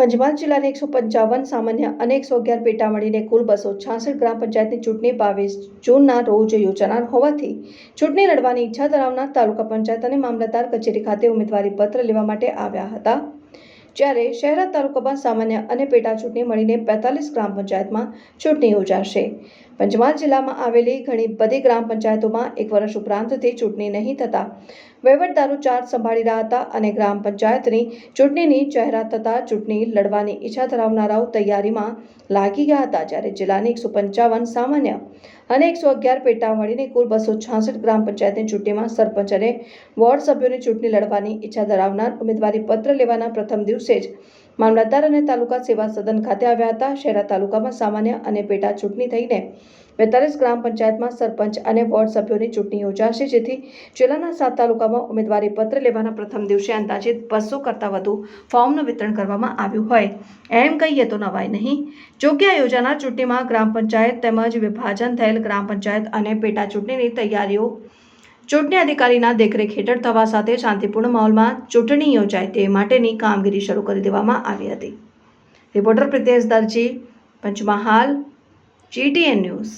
પંચમહાલ જિલ્લાની એકસો પંચાવન, સામાન્ય અને એકસો અગિયાર પેટા મળીને કુલ બસો છાસઠ ગ્રામ પંચાયતની ચૂંટણી બાવીસ જૂનના રોજ યોજાનાર હોવાથી ચૂંટણી લડવાની ઈચ્છા ધરાવનાર તાલુકા પંચાયત અને મામલતદાર કચેરી ખાતે ઉમેદવારી પત્ર લેવા માટે આવ્યા હતા. જ્યારે શહેરા તાલુકામાં સામાન્ય અને પેટા ચૂંટણી મળીને બેતાલીસ ગ્રામ પંચાયતમાં ચૂંટણી યોજાશે. પંચમહાલ જિલ્લામાં આવેલી ઘણી બધી ગ્રામ પંચાયતોમાં એક વર્ષ ઉપરાંતથી ચૂંટણી નહીં થતા. વહીવટદારો ચાર્જ સંભાળી રહ્યા હતા અને ગ્રામ પંચાયતની ચૂંટણીની જાહેરાત થતાં ચૂંટણી લડવાની ઈચ્છા ધરાવનારાઓ તૈયારીમાં લાગી ગયા હતા જ્યારે જિલ્લાની એકસો પંચાવન સામાન્ય અને એકસો અગિયાર પેટા મળીને કુલ બસો છાસઠ ગ્રામ પંચાયતની ચૂંટણીમાં સરપંચ અને વોર્ડ સભ્યોની ચૂંટણી લડવાની ઈચ્છા ધરાવનાર ઉમેદવારી પત્ર લેવાના પ્રથમ દિવસે જ મામલતદાર અને તાલુકા સેવા સદન ખાતે આવ્યા હતા. શહેરા તાલુકામાં સામાન્ય અને પેટા ચૂંટણી થઈને બેતાલીસ ગ્રામ પંચાયતમાં સરપંચ અને વોર્ડ સભ્યોની ચૂંટણી યોજાશે, જેથી જિલ્લાના સાત તાલુકામાં ઉમેદવારી પત્ર લેવાના પ્રથમ દિવસે અંદાજિત બસો કરતાં વધુ ફોર્મનું વિતરણ કરવામાં આવ્યું હોય. એમ કહીએ તો નવાય નહીં. જોકે આ યોજાનાર ચૂંટણીમાં ગ્રામ પંચાયત તેમજ વિભાજન થયેલ ગ્રામ પંચાયત અને પેટા ચૂંટણીની તૈયારીઓ ચૂંટણી અધિકારીના દેખરેખ હેઠળ થવા સાથે શાંતિપૂર્ણ માહોલમાં ચૂંટણી યોજાય તે માટેની કામગીરી શરૂ કરી દેવામાં આવી હતી. Reporter Pritesh Darji, Panchmahal, GTN news.